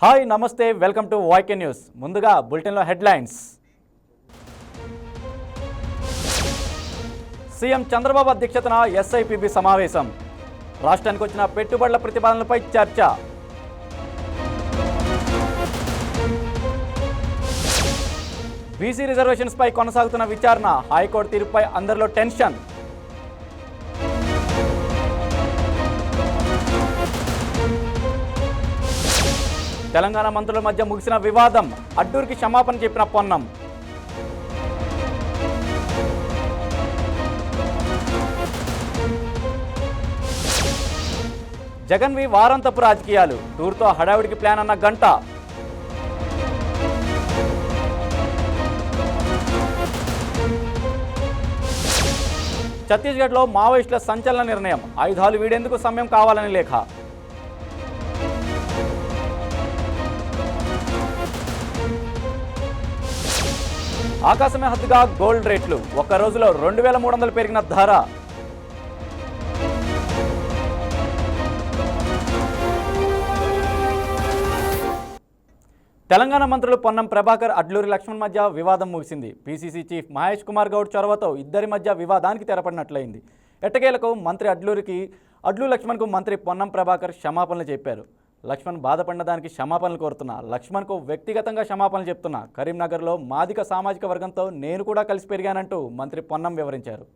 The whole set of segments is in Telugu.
హాయ్ నమస్తే వెల్కమ్ టు వాయ్కే న్యూస్. ముందుగా బులెటిన్లో హెడ్లైన్స్. సీఎం చంద్రబాబు అధ్యక్షతన ఎస్ఐపిబి సమావేశం. రాష్ట్రానికి వచ్చిన పెట్టుబడుల ప్రతిపాదనలపై చర్చ. బీసీ రిజర్వేషన్స్పై కొనసాగుతున్న విచారణ. హైకోర్టు తీర్పుపై అందరిలో టెన్షన్. తెలంగాణ మంత్రుల మధ్య ముగిసిన వివాదం అడ్డూరికి క్షమాపణ చెప్పిన పొన్నం. జగన్వి వారంతపు రాజకీయాలు. టూర్తో హడావిడికి ప్లాన్ అన్న గంట. ఛత్తీస్గఢ్లో మావోయిస్టుల సంచలన నిర్ణయం. ఆయుధాలు వీడేందుకు సమయం కావాలని లేఖ. ఆకాశమే హద్దుగా గోల్డ్ రేట్లు. ఒక్క రోజులో రెండు వేల మూడు వందలు పెరిగిన ధర. తెలంగాణ మంత్రులు పొన్నం ప్రభాకర్ అడ్లూరి లక్ష్మణ్ మధ్య వివాదం ముగిసింది. పీసీసీ చీఫ్ మహేష్ కుమార్ గౌడ్ చొరవతో ఇద్దరి మధ్య వివాదానికి తెరపడినట్లయింది. ఎట్టకేలకు మంత్రి అడ్లూరికి అడ్లూరి లక్ష్మణ్కు మంత్రి పొన్నం ప్రభాకర్ క్షమాపణలు చెప్పారు. లక్ష్మణ్ బాధపడిన దానికి క్షమాపణలు కోరుతున్నా. లక్ష్మణ్కు వ్యక్తిగతంగా క్షమాపణలు చెప్తున్నా. కరీంనగర్లో మాదిక సామాజిక వర్గంతో నేను కూడా కలిసి పెరిగానంటూ మంత్రి పొన్నం వివరించారు.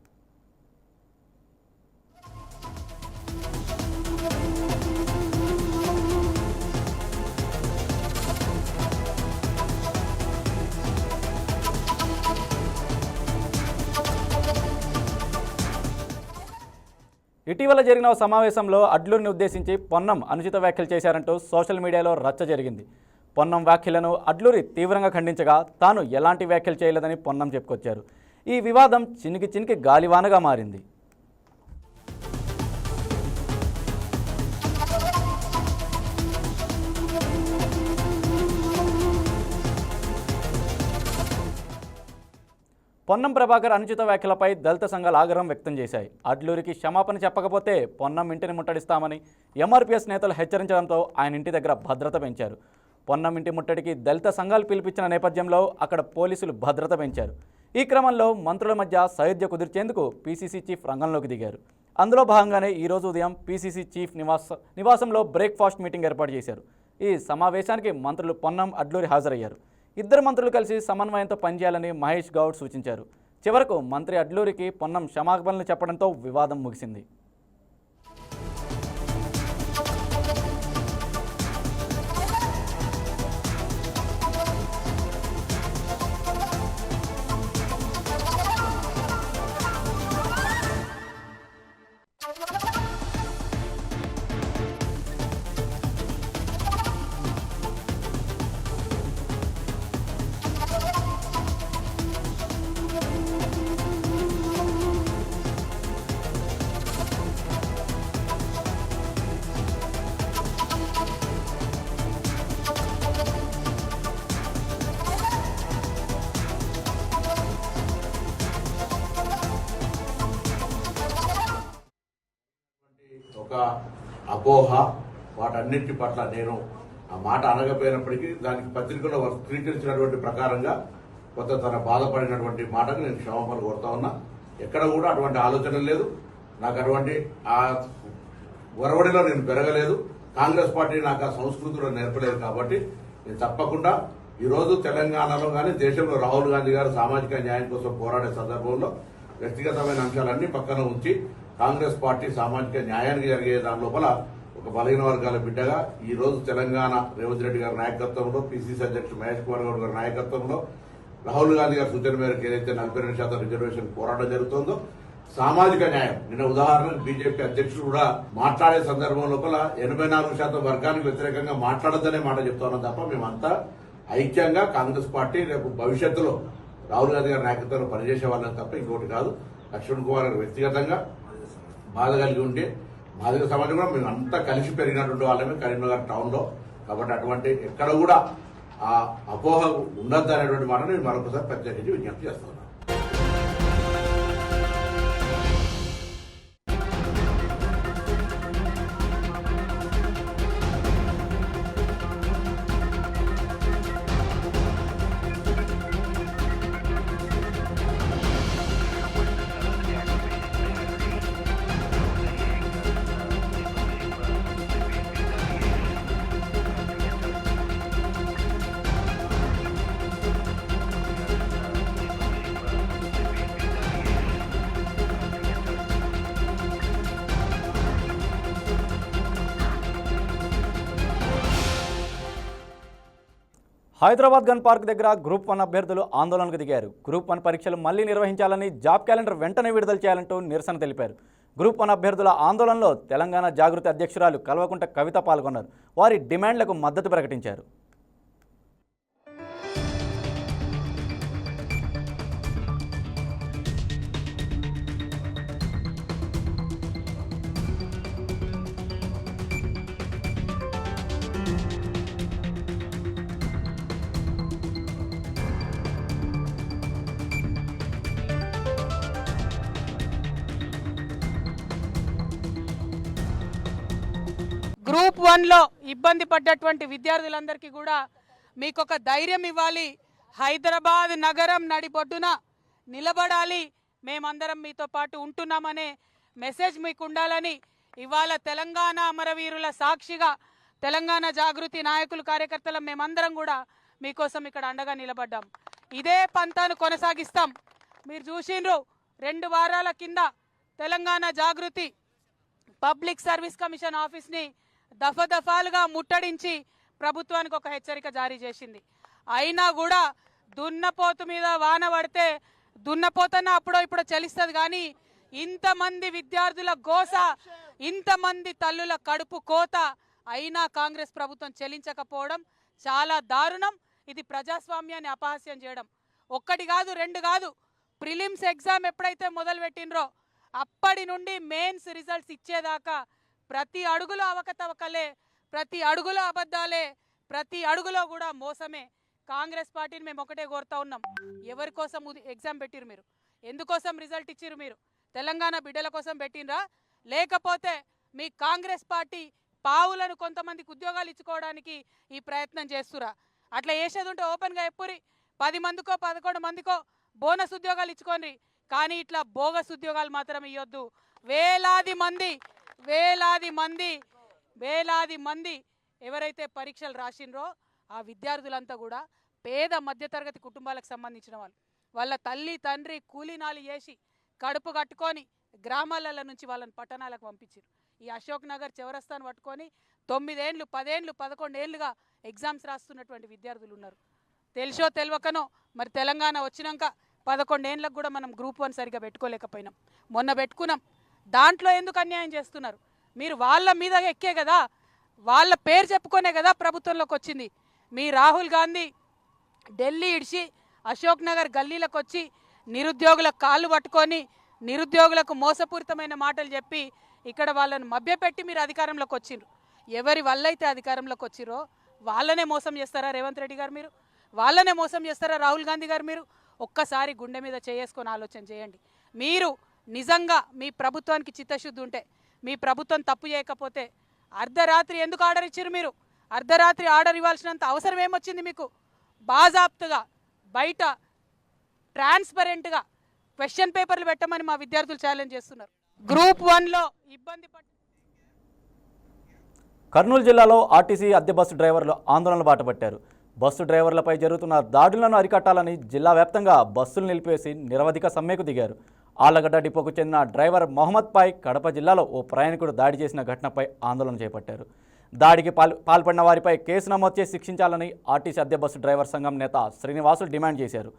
ఇటీవల జరిగిన సమావేశంలో అడ్లూరిని ఉద్దేశించి పొన్నం అనుచిత వ్యాఖ్యలు చేశారంటూ సోషల్ మీడియాలో రచ్చ జరిగింది. పొన్నం వ్యాఖ్యలను అడ్లూరి తీవ్రంగా ఖండించగా తాను ఎలాంటి వ్యాఖ్యలు చేయలేదని పొన్నం చెప్పుకొచ్చారు. ఈ వివాదం చినికి చినికి గాలివానగా మారింది. పొన్నం ప్రభాకర్ అనుచిత వ్యాఖ్యలపై దళిత సంఘాలు ఆగ్రహం వ్యక్తం చేశాయి. అడ్లూరికి క్షమాపణ చెప్పకపోతే పొన్నం ఇంటిని ముట్టడిస్తామని ఎంఆర్పీఎస్ నేతలు హెచ్చరించడంతో ఆయన ఇంటి దగ్గర భద్రత పెంచారు. పొన్నం ఇంటి ముట్టడికి దళిత సంఘాలు పిలిపించిన నేపథ్యంలో అక్కడ పోలీసులు భద్రత పెంచారు. ఈ క్రమంలో మంత్రుల మధ్య సయోధ్య కుదిర్చేందుకు పీసీసీ చీఫ్ రంగంలోకి దిగారు. అందులో భాగంగానే ఈరోజు ఉదయం పీసీసీ చీఫ్ నివాస నివాసంలో బ్రేక్ఫాస్ట్ మీటింగ్ ఏర్పాటు చేశారు. ఈ సమావేశానికి మంత్రులు పొన్నం అడ్లూరి హాజరయ్యారు. ఇద్దరు మంత్రులు కలిసి సమన్వయంతో పనిచేయాలని మహేష్ గౌడ్ సూచించారు. చివరకు మంత్రి అడ్లూరికి పొన్నం క్షమాపణలు చెప్పడంతో వివాదం ముగిసింది. అపోహ వాటన్నింటి పట్ల నేను ఆ మాట అనగపోయినప్పటికీ దానికి పత్రికలో స్వీకరించినటువంటి ప్రకారంగా కొంత తన బాధపడినటువంటి మాటకు నేను క్షమాపణ కోరుతా ఉన్నా. ఎక్కడ కూడా అటువంటి ఆలోచన లేదు. నాకు అటువంటి ఆ ఒరవడిలో నేను పెరగలేదు. కాంగ్రెస్ పార్టీ నాకు ఆ సంస్కృతిలో నేర్పలేదు కాబట్టి నేను తప్పకుండా ఈరోజు తెలంగాణలో కానీ దేశంలో రాహుల్ గాంధీ గారు సామాజిక న్యాయం కోసం పోరాడే సందర్భంలో వ్యక్తిగతమైన అంశాలన్నీ పక్కన ఉంచి కాంగ్రెస్ పార్టీ సామాజిక న్యాయానికి జరిగే దాని లోపల ఒక బలహీన వర్గాల బిడ్డగా ఈ రోజు తెలంగాణ రేవంత్ రెడ్డి గారి నాయకత్వంలో పిసిసి అధ్యక్షుడు మహేష్ కుమార్ గౌడ్ గారి నాయకత్వంలో రాహుల్ గాంధీ గారి సూచన మేరకు ఏదైతే నలభై రెండు శాతం రిజర్వేషన్ పోరాటం జరుగుతుందో సామాజిక న్యాయం. నిన్న ఉదాహరణకు బీజేపీ అధ్యక్షుడు కూడా మాట్లాడే సందర్భం లోపల ఎనభై నాలుగు శాతం వర్గానికి వ్యతిరేకంగా మాట్లాడద్దనే మాట చెప్తున్నాం తప్ప మేమంతా ఐక్యంగా కాంగ్రెస్ పార్టీ రేపు భవిష్యత్తులో రాహుల్ గాంధీ గారి నాయకత్వంలో పనిచేసే వాళ్ళని తప్ప ఇంకోటి కాదు. లక్ష్మణ్ కుమార్ గారు వ్యక్తిగతంగా బాధ కలిగి ఉంటే మాదిగ సమాజం కూడా మేము అంతా కలిసి పెరిగినటువంటి వాళ్ళమే కరీంనగర్ టౌన్లో కాబట్టి అటువంటి ఎక్కడ కూడా ఆ అపోహ ఉండద్దు అనేటువంటి మాట నేను మరొకసారి ప్రత్యేకించి విజ్ఞప్తి చేస్తున్నాను. హైదరాబాద్ గన్ పార్క్ దగ్గర గ్రూప్ వన్ అభ్యర్థులు ఆందోళనకు దిగారు. గ్రూప్ వన్ పరీక్షలు మళ్ళీ నిర్వహించాలని జాబ్ క్యాలెండర్ వెంటనే విడుదల చేయాలంటూ నిరసన తెలిపారు. గ్రూప్ వన్ అభ్యర్థుల ఆందోళనలో తెలంగాణ జాగృతి అధ్యక్షురాలు కల్వకుంట కవిత పాల్గొన్నారు. వారి డిమాండ్లకు మద్దతు ప్రకటించారు. గ్రూప్ వన్లో ఇబ్బంది పడ్డటువంటి విద్యార్థులందరికీ కూడా మీకు ఒక ధైర్యం ఇవ్వాలి. హైదరాబాద్ నగరం నడిబొడ్డున నిలబడాలి. మేమందరం మీతో పాటు ఉంటున్నామనే మెసేజ్ మీకు ఉండాలని ఇవాళ తెలంగాణ అమరవీరుల సాక్షిగా తెలంగాణ జాగృతి నాయకులు కార్యకర్తల మేమందరం కూడా మీకోసం ఇక్కడ అండగా నిలబడ్డాం. ఇదే పంతాను కొనసాగిస్తాం. మీరు చూసిండ్రు రెండు వారాల కింద Telangana Jagruthi public service commission ఆఫీస్ని దఫదఫాలుగా ముట్టడించి ప్రభుత్వానికి ఒక హెచ్చరిక జారీ చేసింది. అయినా కూడా దున్నపోతు మీద వాన పడితే దున్నపోతన్నా అప్పుడో ఇప్పుడో చెలిస్తుంది కానీ ఇంతమంది విద్యార్థుల గోస ఇంతమంది తల్లుల కడుపు కోత అయినా కాంగ్రెస్ ప్రభుత్వం చెల్లించకపోవడం చాలా దారుణం. ఇది ప్రజాస్వామ్యాన్ని అపహాస్యం చేయడం. ఒక్కటి కాదు రెండు కాదు. ప్రిలిమ్స్ ఎగ్జామ్ ఎప్పుడైతే మొదలుపెట్టినరో అప్పటి నుండి మెయిన్స్ రిజల్ట్స్ ఇచ్చేదాకా ప్రతి అడుగులో అవకతవకలే ప్రతి అడుగులో అబద్ధాలే ప్రతి అడుగులో కూడా మోసమే. కాంగ్రెస్ పార్టీని మేము ఒకటే కోరుతా ఉన్నాం. ఎవరి కోసం ఎగ్జామ్ పెట్టిరు మీరు? ఎందుకోసం రిజల్ట్ ఇచ్చిరు మీరు? తెలంగాణ బిడ్డల కోసం పెట్టినరా లేకపోతే మీ కాంగ్రెస్ పార్టీ పావులను కొంతమందికి ఉద్యోగాలు ఇచ్చుకోవడానికి ఈ ప్రయత్నం చేస్తురా అట్లా వేసేది ఉంటే ఓపెన్గా ఎప్పురి పది మందికో పదకొండు మందికో బోనస్ ఉద్యోగాలు ఇచ్చుకోండి. కానీ ఇట్లా బోగస్ ఉద్యోగాలు మాత్రం ఇవ్వద్దు వేలాది మంది వేలాది మంది వేలాది మంది ఎవరైతే పరీక్షలు రాసిండ్రో ఆ విద్యార్థులంతా కూడా పేద మధ్యతరగతి కుటుంబాలకు సంబంధించిన వాళ్ళు. వాళ్ళ తల్లి తండ్రి కూలీనాలు చేసి కడుపు కట్టుకొని గ్రామాలలో నుంచి వాళ్ళని పట్టణాలకు పంపించారు ఈ అశోక్ నగర్ చివరస్తాను పట్టుకొని తొమ్మిదేండ్లు పదేండ్లు పదకొండేళ్ళుగా ఎగ్జామ్స్ రాస్తున్నటువంటి విద్యార్థులు ఉన్నారు. తెలిసో తెలియకనో మరి తెలంగాణ వచ్చినాక పదకొండేండ్లకు కూడా మనం గ్రూప్ వన్ సరిగా పెట్టుకోలేకపోయినాం. మొన్న పెట్టుకున్నాం. దాంట్లో ఎందుకు అన్యాయం చేస్తున్నారు? మీరు వాళ్ళ మీద ఎక్కే కదా వాళ్ళ పేరు చెప్పుకొనే కదా ప్రభుత్వంలోకి వచ్చింది. మీ రాహుల్ గాంధీ ఢిల్లీ ఇడిచి అశోక్ నగర్ గల్లీలకు వచ్చి నిరుద్యోగుల కాళ్ళు పట్టుకొని నిరుద్యోగులకు మోసపూరితమైన మాటలు చెప్పి ఇక్కడ వాళ్ళని మభ్యపెట్టి మీరు అధికారంలోకి వచ్చిండ్రు. ఎవరి వల్ల అయితే అధికారంలోకి వచ్చిరో వాళ్ళనే మోసం చేస్తారా రేవంత్ రెడ్డి గారు మీరు? వాళ్ళనే మోసం చేస్తారా రాహుల్ గాంధీ గారు మీరు? ఒక్కసారి గుండె మీద చేసుకొని ఆలోచన చేయండి. మీరు నిజంగా మీ ప్రభుత్వానికి చిత్తశుద్ధి ఉంటే మీ ప్రభుత్వం తప్పు చేయకపోతే అర్ధరాత్రి ఎందుకు ఆర్డర్ ఇచ్చారు మీరు? అర్ధరాత్రి ఆర్డర్ ఇవ్వాల్సినంత అవసరం ఏమొచ్చింది మీకు? బాజాప్తుగా బయట ట్రాన్స్పరెంట్గా క్వశ్చన్ పేపర్లు పెట్టమని మా విద్యార్థులు ఛాలెంజ్ చేస్తున్నారు. గ్రూప్ వన్లో ఇబ్బంది పడ్డ కర్నూలు జిల్లాలో ఆర్టీసీ అద్దె బస్సు డ్రైవర్లు ఆందోళనలు బాటపట్టారు. బస్సు డ్రైవర్లపై జరుగుతున్న దాడులను అరికట్టాలని జిల్లా వ్యాప్తంగా బస్సులు నిలిపేసి నిరవధిక సమ్మెకు దిగారు. ఆళ్ళగడ్డ డిపోకు చెందిన డ్రైవర్ మొహమ్మద్ పై కడప జిల్లాలో ఓ ప్రయాణికుడు దాడి చేసిన ఘటనపై ఆందోళన చేపట్టారు. దాడికి పాల్ పాల్పడిన వారిపై కేసు నమోదు చేసి శిక్షించాలని ఆర్టీసీ అద్దె బస్సు డ్రైవర్ సంఘం నేత శ్రీనివాసులు డిమాండ్ చేశారు.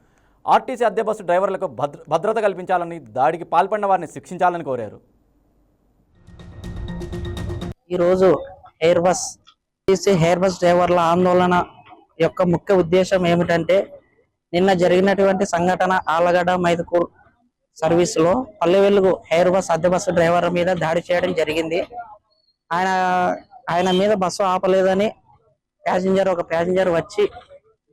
ఆర్టీసీ అద్దె బస్సు డ్రైవర్లకు భద్ర భద్రత కల్పించాలని దాడికి పాల్పడిన వారిని శిక్షించాలని కోరారు. ఈరోజు hire bus RTC hire bus డ్రైవర్ల ఆందోళన యొక్క ముఖ్య ఉద్దేశం ఏమిటంటే నిన్న జరిగినటువంటి సంఘటన ఆలగడ్డ మైదుకూర్ సర్వీస్లో పల్లె వెలుగు ఎయిర్ బస్ అద్దె బస్సు డ్రైవర్ మీద దాడి చేయడం జరిగింది. ఆయన ఆయన మీద బస్సు ఆపలేదని ప్యాసింజర్ ఒక ప్యాసింజర్ వచ్చి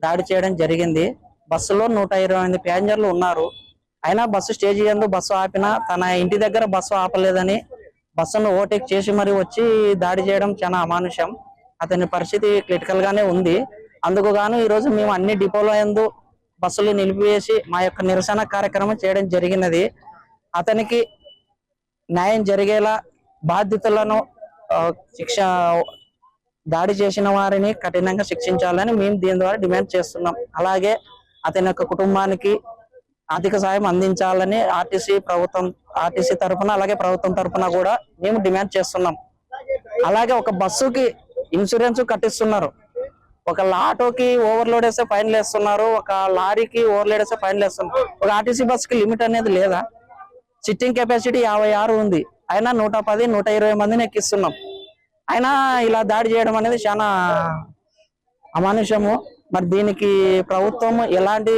దాడి చేయడం జరిగింది. బస్సులో నూట ఇరవై మంది ప్యాసింజర్లు ఉన్నారు. అయినా బస్సు స్టేజ్ ఎందు బస్సు ఆపినా తన ఇంటి దగ్గర బస్సు ఆపలేదని బస్సును ఓవర్టేక్ చేసి మరి వచ్చి దాడి చేయడం చాలా అమానుషం. అతని పరిస్థితి క్రిటికల్ గానే ఉంది. అందుకు గాను ఈరోజు మేము అన్ని డిపోల ఎందు బస్సులు నిలిపివేసి మా యొక్క నిరసన కార్యక్రమం చేయడం జరిగినది. అతనికి న్యాయం జరిగేలా బాధ్యతలను శిక్ష దాడి చేసిన వారిని కఠినంగా శిక్షించాలని మేము దీని ద్వారా డిమాండ్ చేస్తున్నాం. అలాగే అతని యొక్క కుటుంబానికి ఆర్థిక సాయం అందించాలని ఆర్టీసీ ప్రభుత్వం ఆర్టీసీ తరఫున అలాగే ప్రభుత్వం తరఫున కూడా మేము డిమాండ్ చేస్తున్నాం. అలాగే ఒక బస్సుకి ఇన్సూరెన్స్ కట్టిస్తున్నారు. ఒక ఆటోకి ఓవర్లోడ్ వేస్తే ఫైన్లు వేస్తున్నారు ఒక లారీకి ఓవర్లోడ్ వేస్తే ఫైన్లు వేస్తున్నారు. ఒక ఆర్టీసీ బస్కి లిమిట్ అనేది లేదా? సిట్టింగ్ కెపాసిటీ యాభై ఆరు ఉంది. అయినా నూట పది నూట ఇరవై మందిని ఎక్కిస్తున్నాం. అయినా ఇలా దాడి చేయడం అనేది చాలా అమానుషము. మరి దీనికి ప్రభుత్వం ఎలాంటి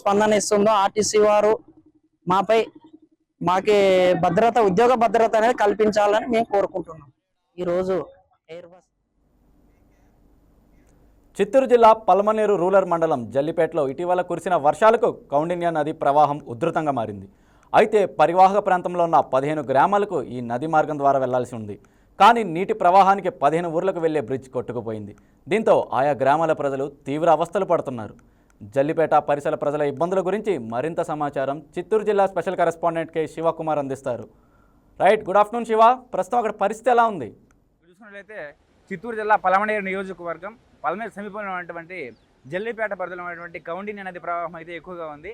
స్పందన ఇస్తుందో ఆర్టీసీ వారు మాపై మాకి భద్రత ఉద్యోగ భద్రత అనేది కల్పించాలని మేము కోరుకుంటున్నాం. ఈరోజు ఎయిర్ బస్ చిత్తూరు జిల్లా పల్మనేరు రూరల్ మండలం జల్లిపేటలో ఇటీవల కురిసిన వర్షాలకు కౌండిన్య నది ప్రవాహం ఉధృతంగా మారింది. అయితే పరివాహక ప్రాంతంలో ఉన్న పదిహేను గ్రామాలకు ఈ నది మార్గం ద్వారా వెళ్ళాల్సి ఉంది. కానీ నీటి ప్రవాహానికి పదిహేను ఊర్లకు వెళ్ళే బ్రిడ్జ్ కొట్టుకుపోయింది. దీంతో ఆయా గ్రామాల ప్రజలు తీవ్ర అవస్థలు పడుతున్నారు. జల్లిపేట పరిసర ప్రజల ఇబ్బందుల గురించి మరింత సమాచారం చిత్తూరు జిల్లా స్పెషల్ కరెస్పాండెంట్ కె. శివకుమార్ అందిస్తారు. Right good afternoon Siva. ప్రస్తుతం అక్కడ పరిస్థితి ఎలా ఉంది? చూసినట్లయితే చిత్తూరు జిల్లా పలమనేరు నియోజకవర్గం పలమనేరు సమీపంలో ఉన్నటువంటి జల్లిపేట పరిధిలో ఉన్నటువంటి కౌండిని నది ప్రవాహం అయితే ఎక్కువగా ఉంది.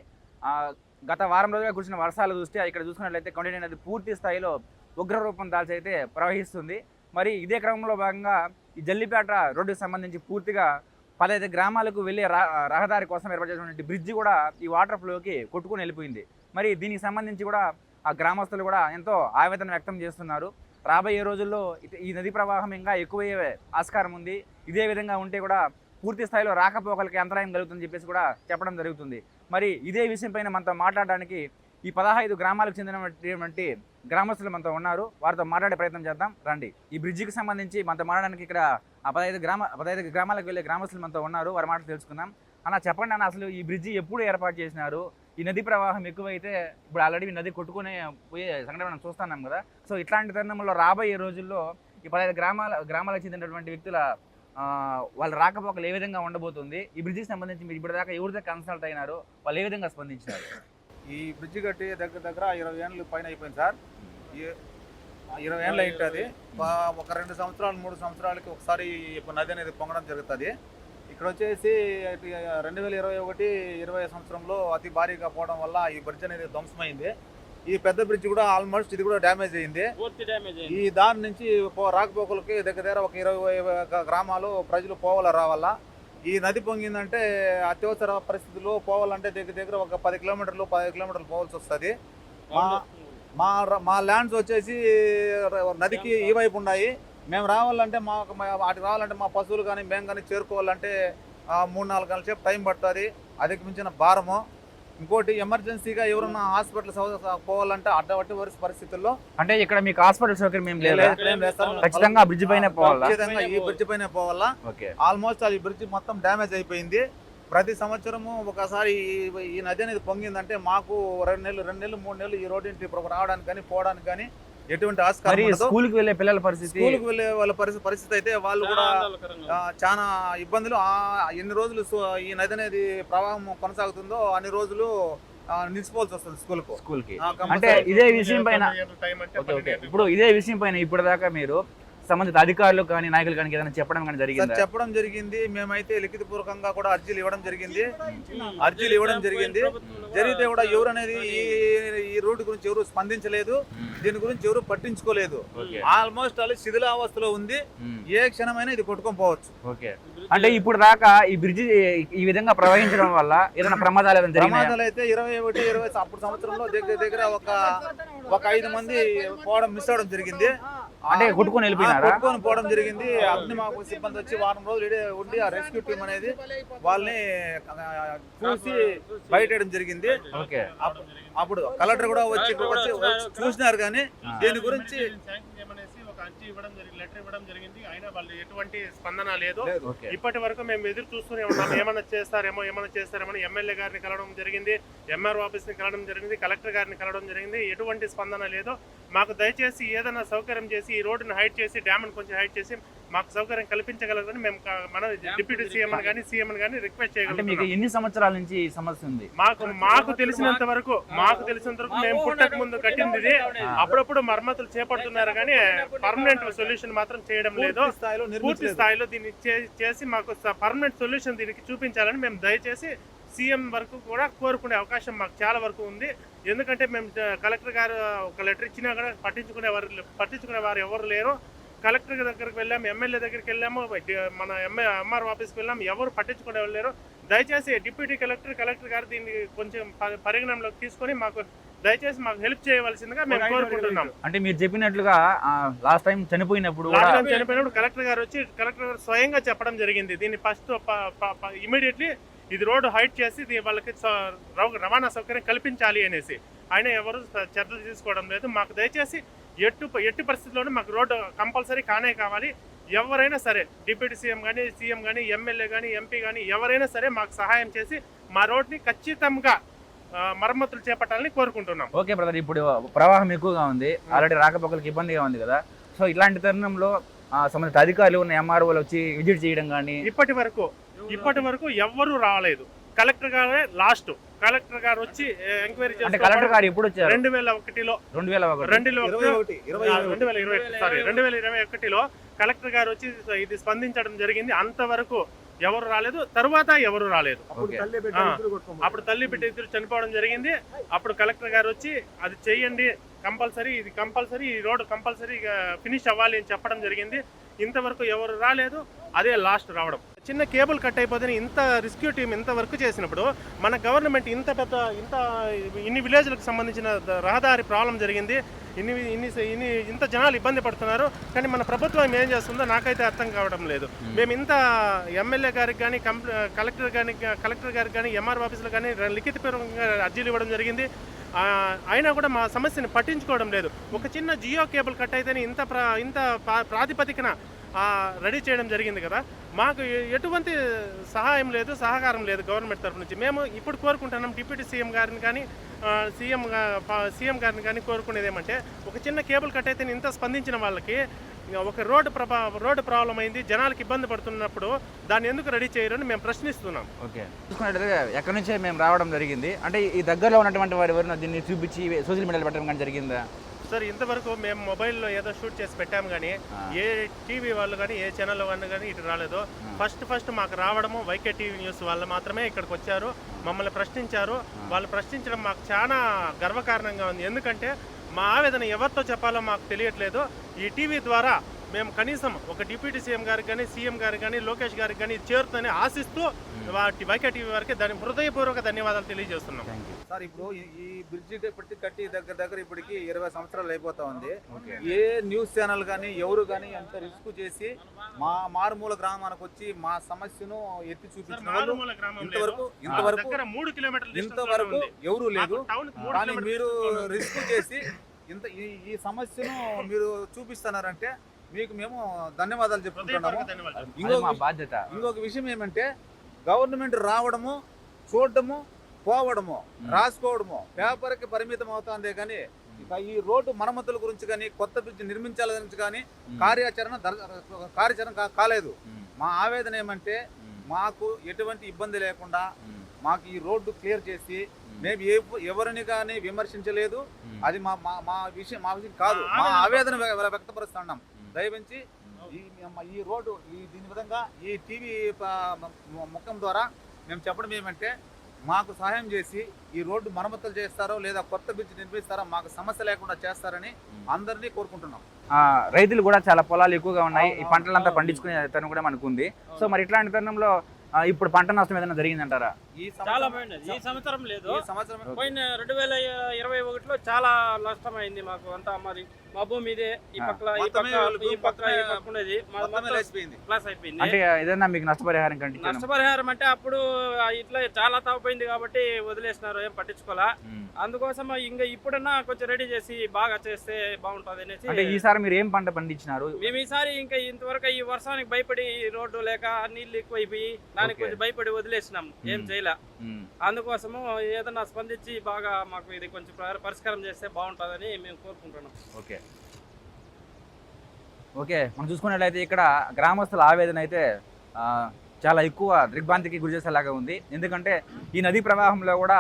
గత వారం రోజులుగా కురిసిన వర్షాలు చూస్తే ఇక్కడ చూసుకున్నట్లయితే కౌండిని నది పూర్తి స్థాయిలో ఉగ్ర రూపం దాల్చి అయితే ప్రవహిస్తుంది. మరి ఇదే క్రమంలో భాగంగా ఈ జల్లిపేట రోడ్డుకు సంబంధించి పూర్తిగా పదహైదు గ్రామాలకు వెళ్ళే రహదారి కోసం ఏర్పాటు చేసినటువంటి బ్రిడ్జి కూడా ఈ వాటర్ ఫ్లోకి కొట్టుకుని వెళ్ళిపోయింది. మరి దీనికి సంబంధించి కూడా ఆ గ్రామస్తులు కూడా ఎంతో ఆవేదన వ్యక్తం చేస్తున్నారు. రాబోయే రోజుల్లో ఈ నది ప్రవాహం ఇంకా ఎక్కువయ్యే ఆస్కారం ఉంది. ఇదే విధంగా ఉంటే కూడా పూర్తి స్థాయిలో రాకపోకలకి అంతరాయం కలుగుతుందని చెప్పేసి కూడా చెప్పడం జరుగుతుంది. మరి ఇదే విషయం పైన మనతో మాట్లాడడానికి ఈ పదహైదు గ్రామాలకు చెందినటువంటి గ్రామస్తులు మనతో ఉన్నారు. వారితో మాట్లాడే ప్రయత్నం చేద్దాం. రండి. ఈ బ్రిడ్జికి సంబంధించి మనతో మాట్లాడడానికి ఇక్కడ ఆ పదహైదు గ్రామ పదహైదు గ్రామాలకు వెళ్ళే గ్రామస్తులు మనతో ఉన్నారు. వారి మాటలు తెలుసుకుందాం. అన్న చెప్పండి అన్న అసలు ఈ బ్రిడ్జి ఎప్పుడు ఏర్పాటు చేసినారు? ఈ నది ప్రవాహం ఎక్కువైతే ఇప్పుడు ఆల్రెడీ నది కొట్టుకునే పోయే సంఘటన మనం చూస్తున్నాం కదా. సో ఇట్లాంటి తరుణంలో రాబోయే రోజుల్లో ఈ పదహైదు గ్రామాల గ్రామాలకు చెందినటువంటి వ్యక్తుల వాళ్ళ రాకపోకలు ఏ విధంగా ఉండబోతుంది? ఈ బ్రిడ్జికి సంబంధించి మీరు ఇప్పటిదాకా ఎవరితో కన్సల్ట్ అయినారు? వాళ్ళు ఏ విధంగా స్పందించారు ఈ బ్రిడ్జి కట్టి దగ్గర దగ్గర ఇరవై ఏళ్ళు పైన అయిపోయింది సార్. ఇరవై ఏళ్ళు అయింటుంది ఒక రెండు సంవత్సరాలు మూడు సంవత్సరాలకి ఒకసారి ఇప్పుడు నది అనేది పొంగడం జరుగుతుంది. ఇక్కడ వచ్చేసి రెండు వేల ఇరవై ఒకటి ఇరవై సంవత్సరంలో అతి భారీగా పోవడం వల్ల ఈ బ్రిడ్జ్ అనేది ధ్వంసమైంది. ఈ పెద్ద బ్రిడ్జ్ కూడా ఆల్మోస్ట్ ఇది కూడా డ్యామేజ్ అయింది. ఈ దాని నుంచి రాకపోకలకి దగ్గర దగ్గర ఒక ఇరవై గ్రామాలు ప్రజలు పోవాల రావాలా? ఈ నది పొంగిందంటే అత్యవసర పరిస్థితుల్లో పోవాలంటే దగ్గర దగ్గర ఒక పది కిలోమీటర్లు పది కిలోమీటర్లు పోవాల్సి వస్తుంది. మా మా ల్యాండ్స్ వచ్చేసి నదికి ఈ వైపు ఉన్నాయి. మేము రావాలంటే మా మా- వాటికి రావాలంటే మా పశువులు కానీ మేము కానీ చేరుకోవాలంటే మూడు నాలుగు గంటల సేపు టైం పడుతుంది. అధిక మించిన భారము. ఇంకోటి ఎమర్జెన్సీగా ఎవరన్నా హాస్పిటల్ పోవాలంటే అడ్డవట్టి వరుస పరిస్థితుల్లో అంటే ఇక్కడ మీకు హాస్పిటల్ సౌకర్యం ఏం లేదా. ఖచ్చితంగా బ్రిడ్జ్ పైన పోవాలా? ఖచ్చితంగా ఈ బ్రిడ్జ్ పైన పోవాలా. ఓకే. ఆల్మోస్ట్ అది బ్రిడ్జ్ మొత్తం డ్యామేజ్ అయిపోయింది. ప్రతి సంవత్సరము ఒకసారి ఈ- ఈ నది అనేది పొంగిందంటే మాకు రెండు నెలలు రెండు నెలలు మూడు నెలలు ఈ రోడ్డు రావడానికి కానీ పోవడానికి కానీ ఎటువంటి ఆస్కారం ఉండదు. స్కూల్కి వెళ్ళే పిల్లల పరిస్థితి స్కూల్కి వెళ్ళే వాళ్ళ పరిస్థితి పరిస్థితి అయితే వాళ్ళు కూడా ఆ, చాలా ఇబ్బందులు. ఆ, ఎన్ని రోజులు ఈ నది అనేది ప్రవాహం కొనసాగుతుందో అన్ని రోజులు నిలిచిపోవాల్సి వస్తుంది స్కూల్కు. స్కూల్కి ఆ, అంటే. ఇదే విషయం పైన ఇప్పుడు ఇదే విషయం పైన ఇప్పటిదాకా మీరు సంబంధిత అధికారులు కానీ నాయకులు కానీ ఏదైనా చెప్పడం కానీ జరిగిందా? చెప్పడం జరిగింది. మేమైతే లిఖిత పూర్వకంగా కూడా అర్జీలు ఇవ్వడం జరిగింది. అర్జీలు ఇవ్వడం జరిగింది. జరిగితే కూడా ఎవరు అనేది ఈ ఈ గురించి ఎవరు స్పందించలేదు. దీని గురించి ఎవరు పట్టించుకోలేదు. ఆల్మోస్ట్ అది శిథిలావస్థలో ఉంది. ఏ క్షణమైనా ఇది కొట్టుకొని పోవచ్చు. ఓకే. అంటే ఇప్పుడు దాకా ఈ బ్రిడ్జి ఈ విధంగా ప్రవహించడం వల్ల ఏదైనా ప్రమాదాలు జరిగినాయా? ప్రమాదాలు అయితే ఇరవై ఒకటి ఇరవై అప్పుడు సంవత్సరంలో దగ్గర దగ్గర ఒక ఒక ఐదు మంది పోవడం మిస్ అవడం జరిగింది. అంటే కొట్టుకొని వెళ్ళిపోయినారా? కొట్టుకొని పోవడం జరిగింది. అగ్నిమాపక సిబ్బంది వచ్చి వారం రోజులు ఉండి ఆ రెస్క్యూ టీం అనేది వాళ్ళని చూసి బయటేయడం జరిగింది. అప్పుడు కలెక్టర్ కూడా వచ్చి చూసినారు కానీ దీని గురించి అర్జీ ఇవ్వడం జరిగింది లెటర్ ఇవ్వడం జరిగింది. అయినా వాళ్ళు ఎటువంటి స్పందన లేదు. ఇప్పటి వరకు మేము ఎదురు చూస్తూనే ఉన్నాం. ఏమైనా చేస్తారేమో ఏమైనా చేస్తారేమో ఎమ్మెల్యే గారిని కలవడం జరిగింది. ఎంఆర్ ఆఫీస్ని కలవడం జరిగింది. కలెక్టర్ గారిని కలవడం జరిగింది. ఎటువంటి స్పందన లేదు మాకు దయచేసి ఏదైనా సౌకర్యం చేసి ఈ రోడ్డును హైట్ చేసి డ్యామ్ను కొంచెం హైట్ చేసి మాకు సౌకర్యం కల్పించగలరని మేము మన డిప్యూటీ సీఎం కానీ సీఎం కానీ రిక్వెస్ట్ అంటే మీకు ఎన్ని సంవత్సరాల నుంచి ఈ సమస్య ఉంది? మాకు మాకు తెలిసినంత వరకు మాకు తెలిసినంత వరకు మేము పుట్టక ముందు కట్టింది ఇది. అప్పుడప్పుడు మరమ్మతులు చేపడుతున్నారు కానీ పర్మనెంట్ సొల్యూషన్ మాత్రం చేయడం లేదు. పూర్తి స్థాయిలో దీన్ని చే- చేసి మాకు పర్మనెంట్ సొల్యూషన్ దీనికి చూపించాలని మేము దయచేసి సీఎం వరకు కూడా కోరుకునే అవకాశం మాకు చాలా వరకు ఉంది. ఎందుకంటే మేము కలెక్టర్ గారు ఒక లెటర్ ఇచ్చినా కూడా పట్టించుకునే వారు పట్టించుకునే వారు ఎవరు లేరు. కలెక్టర్ దగ్గరికి వెళ్ళాము ఎమ్మెల్యే దగ్గరికి వెళ్ళాము మన ఎంఏ ఎంఆర్ ఆఫీస్కి వెళ్ళాము ఎవరు పట్టించుకునే వెళ్ళారు దయచేసి డిప్యూటీ కలెక్టర్ కలెక్టర్ గారు దీన్ని కొంచెం పరిగణనలోకి తీసుకొని మాకు దయచేసి మాకు హెల్ప్ చేయవలసిందిగా మేము కోరుకుంటున్నాం. అంటే మీరు చెప్పినట్లుగా లాస్ట్ టైం చనిపోయినప్పుడు కూడా లాస్ట్ టైం చనిపోయినప్పుడు కలెక్టర్ గారు వచ్చి కలెక్టర్ గారు స్వయంగా చెప్పడం జరిగింది. దీన్ని ఫస్ట్ ఇమీడియట్లీ ఇది రోడ్డు హైట్ చేసి వాళ్ళకి రవాణా సౌకర్యం కల్పించాలి అనేసి. ఆయన ఎవరు చర్యలు తీసుకోవడం లేదు. మాకు దయచేసి ఎట్టు ఎట్టి పరిస్థితుల్లోనూ మాకు రోడ్డు కంపల్సరీ కానే కావాలి. ఎవరైనా సరే డిప్యూటీ సీఎం కానీ సీఎం కానీ ఎమ్మెల్యే కానీ ఎంపీ కానీ ఎవరైనా సరే మాకు సహాయం చేసి మా రోడ్ని ఖచ్చితంగా మరమ్మతులు చేపట్టాలని కోరుకుంటున్నాం. ఓకే బ్రదర్ ఇప్పుడు ప్రవాహం ఎక్కువగా ఉంది. ఆల్రెడీ రాకపోకలకు ఇబ్బందిగా ఉంది కదా. సో ఇలాంటి తరుణంలో సంబంధిత అధికారులు ఉన్న ఎంఆర్ఓలు వచ్చి విజిట్ చేయడం కానీ ఇప్పటి వరకు ఇప్పటి వరకు ఎవ్వరూ రాలేదు. కలెక్టర్ గారే లాస్ట్. కలెక్టర్ గారు వచ్చి ఎంక్వైరీ అంటే కలెక్టర్ గారు ఎప్పుడు వచ్చారు? రెండు వేల ఒకటిలో రెండు వేల ఒకటి రెండు వేల ఇరవై సారీ రెండు వేల ఇరవై ఒకటిలో కలెక్టర్ గారు వచ్చి ఇది స్పందించడం జరిగింది. అంతవరకు ఎవరు రాలేదు తరువాత ఎవరు రాలేదు. అప్పుడు తల్లి బిడ్డ ఇద్దరు చనిపోవడం జరిగింది. అప్పుడు కలెక్టర్ గారు వచ్చి అది చెయ్యండి కంపల్సరీ ఇది కంపల్సరీ ఈ రోడ్డు కంపల్సరీ ఫినిష్ అవ్వాలి అని చెప్పడం జరిగింది. ఇంతవరకు ఎవరు రాలేదు అదే లాస్ట్ రావడం. చిన్న కేబుల్ కట్ అయిపోతే ఇంత రెస్క్యూ టీం ఇంత వర్క్ చేసినప్పుడు మన గవర్నమెంట్ ఇంత పెద్ద ఇంత ఇన్ని విలేజ్లకు సంబంధించిన రహదారి ప్రాబ్లం జరిగింది. ఇన్ని ఇన్ని ఇన్ని ఇంత జనాలు ఇబ్బంది పడుతున్నారు. కానీ మన ప్రభుత్వం ఏం చేస్తుందో నాకైతే అర్థం కావడం లేదు. మేము. ఇంత ఎమ్మెల్యే గారికి కానీ కలెక్టర్ కానీ కలెక్టర్ గారికి కానీ ఎంఆర్ ఆఫీసులు కానీ లిఖితపూర్వకంగా అర్జీలు ఇవ్వడం జరిగింది. అయినా కూడా మా సమస్యని పట్టించుకోవడం లేదు. ఒక చిన్న జియో కేబుల్ కట్ అయితేనే ఇంత ప్రా ఇంత ప్రా- ప్రాతిపదికన రెడీ చేయడం జరిగింది కదా. మాకు ఎటువంటి సహాయం లేదు సహకారం లేదు గవర్నమెంట్ తరఫు నుంచి. మేము ఇప్పుడు కోరుకుంటున్నాం డిప్యూటీ సీఎం గారిని కానీ సీఎం సీఎం గారిని కానీ కోరుకునేది ఏమంటే ఒక చిన్న కేబుల్ కట్ అయితే ఇంత స్పందించిన వాళ్ళకి ఒక రోడ్డు ప్రభా రోడ్డు ప్రాబ్లం అయింది జనాలకి ఇబ్బంది పడుతున్నప్పుడు దాన్ని ఎందుకు రెడీ చేయరని మేము ప్రశ్నిస్తున్నాం. ఓకే. చూసుకున్నట్లయితే ఎక్కడి నుంచే మేము రావడం జరిగింది. అంటే ఈ దగ్గరలో ఉన్నటువంటి వారి ఎవరైనా దీన్ని చూపించి సోషల్ మీడియాలో పెట్టడం కానీ జరిగిందా? సార్ ఇంతవరకు మేము మొబైల్లో ఏదో షూట్ చేసి పెట్టాము కానీ. ఏ టీవీ వాళ్ళు కానీ ఏ ఛానల్ వాళ్ళు కానీ ఇటు రాలేదు. ఫస్ట్ ఫస్ట్ మాకు రావడము వైకే టీవీ న్యూస్ వాళ్ళు మాత్రమే ఇక్కడికి వచ్చారు. మమ్మల్ని ప్రశ్నించారు. వాళ్ళు ప్రశ్నించడం మాకు చాలా గర్వకారణంగా ఉంది. ఎందుకంటే మా ఆవేదన ఎవరితో చెప్పాలో మాకు తెలియట్లేదు. ఈ టీవీ ద్వారా మేము కనీసం ఒక డిప్యూటీ సీఎం గారికి కానీ సీఎం గారికి కానీ లోకేష్ గారికి కానీ చేరుతుందని ఆశిస్తూ వాటి వైకే టీవీ వారికి దాని హృదయపూర్వక ధన్యవాదాలు తెలియజేస్తున్నాం సార్ ఇప్పుడు ఈ- బ్రిడ్జి పెట్టి కట్టి దగ్గర దగ్గర ఇప్పటికి ఇరవై సంవత్సరాలు అయిపోతా ఉంది ఏ న్యూస్ ఛానల్ కానీ ఎవరు కానీ ఎంత రిస్క్ చేసి మా మారుమూల గ్రామానికి వచ్చి మా సమస్యను ఎత్తి చూపించిన వాళ్ళు లేదు. ఇంతవరకు ఇంతవరకు దగ్గర మూడు కిలోమీటర్ల ఇంతవరకు. ఎవరు లేదు కానీ మీరు. రిస్క్ చేసి ఇంత ఈ ఈ సమస్యను మీరు చూపిస్తున్నారంటే మీకు మేము ధన్యవాదాలు చెప్పుకుంటున్నాము. ఇంకొక బాధ్యత. ఇంకొక విషయం ఏమంటే గవర్నమెంట్ రావడము చూడడము పోవడము రాసుకోవడము పేపర్కి పరిమితం అవుతుందే కానీ ఇక ఈ రోడ్డు మరమ్మతుల గురించి కానీ కొత్త బ్రిడ్జ్ నిర్మించాల గురించి కానీ కార్యాచరణ కార్యాచరణ కా- కాలేదు. మా ఆవేదన ఏమంటే మాకు ఎటువంటి ఇబ్బంది లేకుండా మాకు ఈ రోడ్డు క్లియర్ చేసి మేము. ఏ- ఎవరిని కానీ విమర్శించలేదు. అది మా మా మా విషయం మా విషయం కాదు. మా ఆవేదన ఆవేదన వ్య- వ్యక్తపరుస్తున్నాం. దయవించి ఈ ఈ రోడ్డు ఈ దీని విధంగా ఈ టీవీ ముఖం ద్వారా మేము చెప్పడం ఏమంటే మాకు సహాయం చేసి ఈ రోడ్డు మరమ్మతులు చేస్తారో లేదా కొత్త బ్రిడ్జ్ నిర్మిస్తారో మాకు సమస్య లేకుండా చేస్తారని అందరినీ కోరుకుంటున్నాం. ఆ, రైతులు కూడా చాలా పొలాలు ఎక్కువగా ఉన్నాయి. ఈ పంటలంతా. పండించుకునే తరుణం కూడా మనకు ఉంది. సో మరి ఇట్లాంటి తరుణంలో ఇప్పుడు పంట నష్టం ఏదైనా జరిగిందంటారా? ఈ చాలా సంవత్సరం- పోయినది. ఈ సంవత్సరం లేదు. ఈ సంవత్సరం పోయిన రెండు వేల ఇరవై ఒకటిలో చాలా నష్టమైంది మాకు అంతా మాది మా భూమి ఇదే ఈ ఈ పక్క పక్క పక్క ఉండేది ప్లాస్ అయిపోయింది. అంటే ఏదైనా మీకు నష్టపరిహారం కంటే నష్టపరిహారం అంటే అప్పుడు ఇట్లా చాలా తాగిపోయింది కాబట్టి వదిలేసినారు ఏం పట్టించుకోవాలా అందుకోసం ఇంకా ఇప్పుడన్నా కొంచెం రెడీ చేసి బాగా చేస్తే బాగుంటది అంటే అనేసి ఈసారి మీరు ఏం పంట పండించినారు? మేము ఈసారి ఇంకా ఇంతవరకు ఈ వర్షానికి భయపడి ఈ రోడ్డు లేక నీళ్ళు ఎక్కువైపోయి దానికి. కొంచెం భయపడి వదిలేసినాం. ఏం. చేయలే. అందుకోసము ఏదన్నా స్పందించి బాగా మాకు ఇది కొంచెం పరి- పరిష్కారం చేస్తే బాగుంటుందని మేము కోరుకుంటున్నాం. ఓకే. ఓకే మనం చూసుకున్నట్లయితే ఇక్కడ గ్రామస్తుల ఆవేదన అయితే చాలా ఎక్కువ దిగ్భ్రాంతికి గురి చేసేలాగా ఉంది. ఎందుకంటే ఈ నదీ ప్రవాహంలో కూడా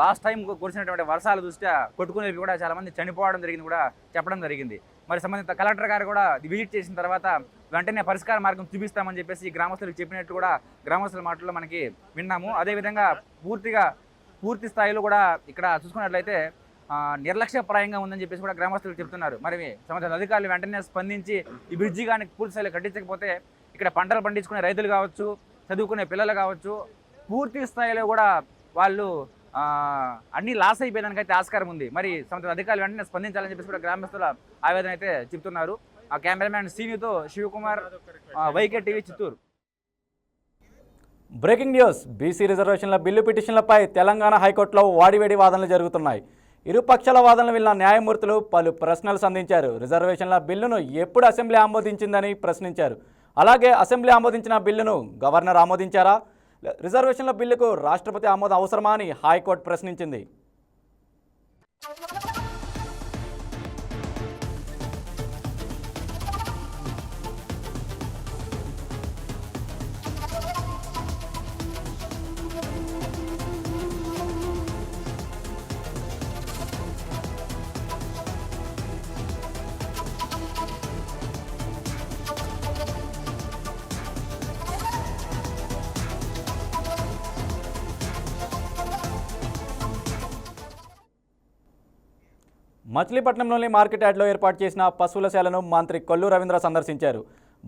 లాస్ట్ టైం కురిసినటువంటి వర్షాలు దృష్ట్యా కొట్టుకునేవి కూడా చాలామంది చనిపోవడం జరిగింది కూడా చెప్పడం జరిగింది. మరి సంబంధిత కలెక్టర్ గారు కూడా విజిట్ చేసిన తర్వాత వెంటనే పరిష్కార మార్గం చూపిస్తామని చెప్పేసి గ్రామస్తులకు చెప్పినట్టు కూడా గ్రామస్తుల మాటల్లో మనకి విన్నాము. అదేవిధంగా పూర్తిగా పూర్తి స్థాయిలో కూడా ఇక్కడ చూసుకున్నట్లయితే నిర్లక్ష్యప్రాయంగా ఉందని చెప్పేసి కూడా గ్రామస్తులు చెప్తున్నారు. మరి సంబంధించిన అధికారులు వెంటనే స్పందించి ఈ బ్రిడ్జి కానీ పూర్తిస్థాయిలో కట్టించకపోతే ఇక్కడ పంటలు పండించుకునే రైతులు కావచ్చు చదువుకునే పిల్లలు కావచ్చు పూర్తి స్థాయిలో కూడా వాళ్ళు అన్నీ లాస్ అయిపోయేదానికి అయితే ఆస్కారం ఉంది. మరి సంబంధించిన అధికారులు వెంటనే స్పందించాలని చెప్పేసి కూడా గ్రామస్తుల ఆవేదన అయితే చెప్తున్నారు. ఆ cameraman శ్రీనితో Shivakumar YK TV Chittoor. Breaking news. BC రిజర్వేషన్ల బిల్లు పిటిషన్లపై తెలంగాణ హైకోర్టులో వాడివేడి వాదనలు జరుగుతున్నాయి. ఇరుపక్షాల వాదనలు విన్న న్యాయమూర్తులు పలు ప్రశ్నలు సంధించారు. రిజర్వేషన్ల బిల్లును ఎప్పుడు అసెంబ్లీ ఆమోదించిందని ప్రశ్నించారు. అలాగే అసెంబ్లీ ఆమోదించిన బిల్లును గవర్నర్ ఆమోదించారా? రిజర్వేషన్ల బిల్లుకు రాష్ట్రపతి ఆమోదం అవసరమా అని హైకోర్టు ప్రశ్నించింది. మచిలీపట్నంలోని మార్కెట్ యార్డ్లో ఏర్పాటు చేసిన పశువుల శాలను మంత్రి కొల్లు రవీంద్ర సందర్శించారు.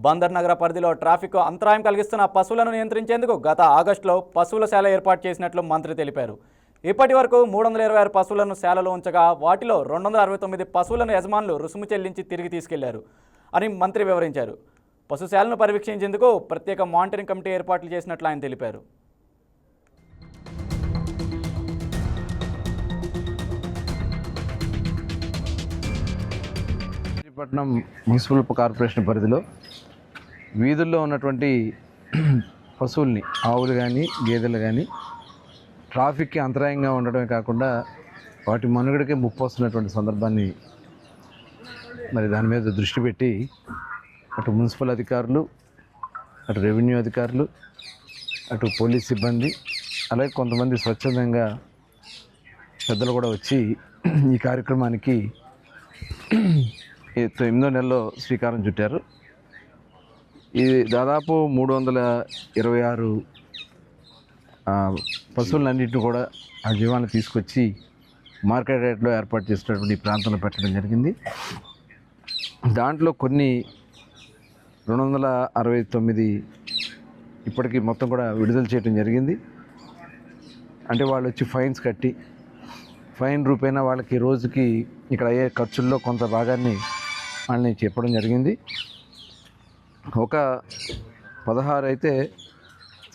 బందర్ నగర పరిధిలో ట్రాఫిక్ అంతరాయం కలిగిస్తున్న పశువులను నియంత్రించేందుకు గత ఆగస్టులో పశువుల శాల ఏర్పాటు చేసినట్లు మంత్రి తెలిపారు. ఇప్పటి వరకు మూడు వందల ఇరవై ఆరు పశువులను శాలలో ఉంచగా వాటిలో రెండు వందల అరవై తొమ్మిది పశువులను యజమానులు రుసుము చెల్లించి తిరిగి తీసుకెళ్ళారు అని మంత్రి వివరించారు. పశుశాలను పరీక్షించేందుకు ప్రత్యేక మానిటరింగ్ కమిటీ ఏర్పాట్లు చేసినట్లు ఆయన తెలిపారు. విశాఖపట్నం మున్సిపల్ కార్పొరేషన్ పరిధిలో వీధుల్లో ఉన్నటువంటి పశువుల్ని ఆవులు కానీ గేదెలు కానీ ట్రాఫిక్కి అంతరాయంగా ఉండడమే కాకుండా వాటి మనుగడకే ముప్పు వస్తున్నటువంటి సందర్భాన్ని మరి దాని మీద దృష్టి పెట్టి అటు మున్సిపల్ అధికారులు అటు రెవెన్యూ అధికారులు అటు పోలీస్ సిబ్బంది అలాగే కొంతమంది స్వచ్ఛందంగా పెద్దలు కూడా వచ్చి ఈ కార్యక్రమానికి ఎనిమిదో నెలలో శ్రీకారం చుట్టారు. ఇది దాదాపు మూడు వందల ఇరవై ఆరు పశువులన్నింటిని కూడా ఆ జీవాన్ని తీసుకొచ్చి మార్కెట్ రేట్లో ఏర్పాటు చేసినటువంటి ప్రాంతంలో పెట్టడం జరిగింది. దాంట్లో కొన్ని రెండు వందల అరవై తొమ్మిది ఇప్పటికీ మొత్తం కూడా విడుదల చేయడం జరిగింది. అంటే వాళ్ళు వచ్చి ఫైన్స్ కట్టి ఫైన్ రూపేణా వాళ్ళకి రోజుకి ఇక్కడ అయ్యే ఖర్చుల్లో కొంత భాగాన్ని వాళ్ళని చెప్పడం జరిగింది. ఒక పదహారు అయితే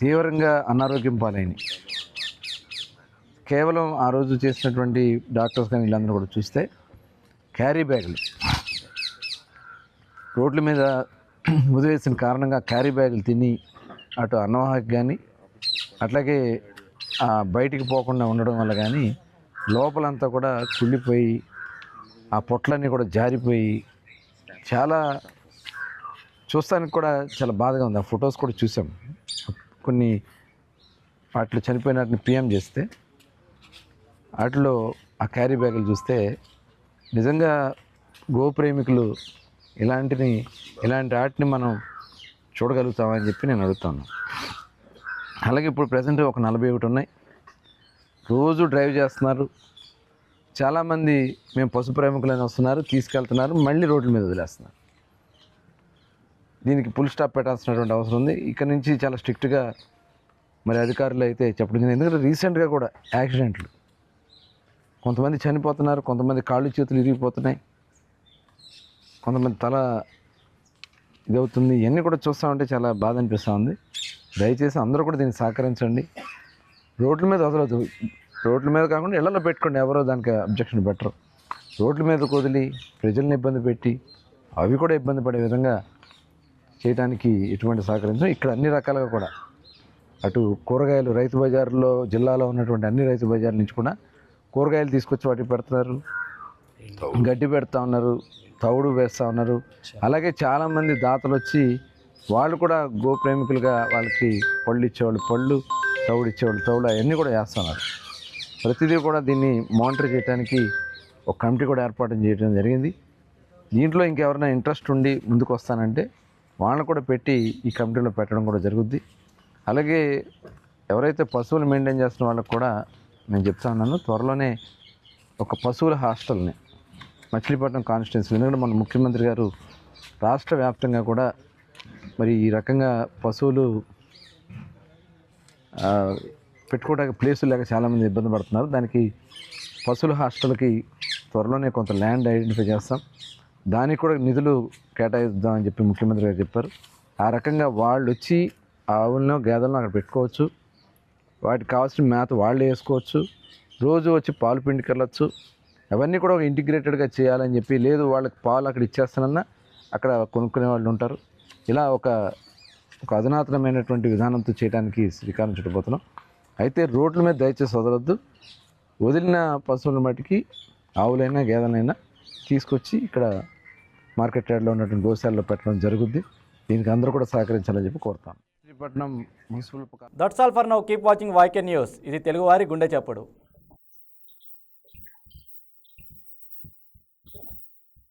తీవ్రంగా అనారోగ్యం పాలైనవి కేవలం ఆ రోజు చేసినటువంటి డాక్టర్స్ కానీ వీళ్ళందరూ కూడా చూస్తే క్యారీ బ్యాగులు. రోడ్ల మీద వదిలేసిన కారణంగా క్యారీ బ్యాగులు తిని అటు అన్నవాహకి కానీ అట్లాగే బయటికి పోకుండా ఉండడం వల్ల కానీ లోపలంతా కూడా కుళ్ళిపోయి ఆ పొట్లన్నీ కూడా జారిపోయి చాలా చూస్తానికి కూడా చాలా బాధగా ఉంది. ఆ ఫొటోస్ కూడా చూసాం. కొన్ని వాటిలో చనిపోయిన వాటిని పిఎం చేస్తే వాటిలో ఆ క్యారీ బ్యాగులు చూస్తే నిజంగా గోప్రేమికులు ఇలాంటిని ఇలాంటి వాటిని మనం చూడగలుగుతామని చెప్పి నేను అడుగుతాను. అలాగే ఇప్పుడు ప్రజెంట్ ఒక నలభై ఒకటి ఉన్నాయి. రోజు డ్రైవ్ చేస్తున్నారు. చాలామంది మేము పశు ప్రేమికులని వస్తున్నారు తీసుకెళ్తున్నారు మళ్ళీ రోడ్ల మీద వదిలేస్తున్నారు. దీనికి ఫుల్ స్టాప్ పెట్టాల్సినటువంటి అవసరం ఉంది. ఇక్కడ నుంచి చాలా స్ట్రిక్ట్గా మరి అధికారులు అయితే చెప్పడం ఎందుకంటే రీసెంట్గా కూడా యాక్సిడెంట్లు కొంతమంది చనిపోతున్నారు కొంతమంది కాళ్ళు చేతులు ఇరిగిపోతున్నాయి కొంతమంది తల ఇదవుతుంది. ఇవన్నీ కూడా చూస్తూ ఉంటే చాలా బాధ అనిపిస్తూ ఉంది. దయచేసి అందరూ కూడా దీన్ని సహకరించండి. రోడ్ల మీద వదలదు రోడ్ల మీద కాకుండా ఇళ్ళలో పెట్టుకోండి. ఎవరో దానికి అబ్జెక్షన్ పెట్టరు. రోడ్ల మీద వదిలి ప్రజల్ని ఇబ్బంది పెట్టి అవి కూడా ఇబ్బంది పడే విధంగా చేయడానికి ఎటువంటి సహకరించడం ఇక్కడ అన్ని రకాలుగా కూడా. అటు కూరగాయలు రైతు బజార్లో జిల్లాలో ఉన్నటువంటి అన్ని రైతు బజార్ నుంచి కూడా కూరగాయలు తీసుకొచ్చి వాటికి పెడుతున్నారు. గడ్డి పెడతా ఉన్నారు తవుడు వేస్తూ ఉన్నారు. అలాగే చాలామంది దాతలు వచ్చి వాళ్ళు కూడా గో ప్రేమికులుగా వాళ్ళకి పళ్ళు ఇచ్చేవాళ్ళు పళ్ళు తవుడు ఇచ్చేవాళ్ళు తవుడు అవన్నీ కూడా వేస్తున్నారు. ప్రతిదీ కూడా దీన్ని మానిటర్ చేయడానికి ఒక కమిటీ కూడా ఏర్పాటు చేయడం జరిగింది. దీంట్లో ఇంకెవరైనా ఇంట్రెస్ట్ ఉండి ముందుకు వస్తానంటే వాళ్ళని కూడా పెట్టి ఈ కమిటీలో పెట్టడం కూడా జరుగుద్ది. అలాగే ఎవరైతే పశువులు మెయింటైన్ చేస్తున్న వాళ్ళకి కూడా నేను చెప్తా ఉన్నాను త్వరలోనే ఒక పశువుల హాస్టల్ని మచిలీపట్నం కాన్స్టిట్యున్సీ ఎందుకంటే మన ముఖ్యమంత్రి గారు రాష్ట్ర వ్యాప్తంగా కూడా మరి ఈ రకంగా పశువులు పెట్టుకోవడానికి ప్లేసులు లేక చాలామంది ఇబ్బంది పడుతున్నారు. దానికి పశువుల హాస్టల్కి త్వరలోనే కొంత ల్యాండ్ ఐడెంటిఫై చేస్తాం. దానికి కూడా నిధులు కేటాయిద్దామని చెప్పి ముఖ్యమంత్రి గారు చెప్పారు. ఆ రకంగా వాళ్ళు వచ్చి ఆవులను గేదెలను అక్కడ పెట్టుకోవచ్చు. వాటికి కావాల్సిన మేత వాళ్ళే వేసుకోవచ్చు. రోజు వచ్చి పాలు పిండికెళ్ళచ్చు అవన్నీ కూడా ఒక ఇంటిగ్రేటెడ్గా చేయాలని చెప్పి లేదు వాళ్ళకి పాలు అక్కడ ఇచ్చేస్తానన్నా అక్కడ కొనుక్కునే వాళ్ళు ఉంటారు. ఇలా ఒక ఒక అధునాతనమైనటువంటి విధానంతో చేయడానికి శ్రీకారం చుట్టుపోతున్నాం అయితే రోడ్ల మీద దయచేసి వదలొద్దు. వదిలిన పశువుల మటుకి ఆవులైనా గేదెలైనా తీసుకొచ్చి ఇక్కడ మార్కెట్ యార్డ్లో ఉన్నటువంటి గోశాలలో పెట్టడం జరుగుద్ది. దీనికి అందరూ కూడా సహకరించాలని చెప్పి కోరుతాను. Sripatnam that's all for now keep watching YK news ఇది తెలుగువారి గుండె చప్పుడు.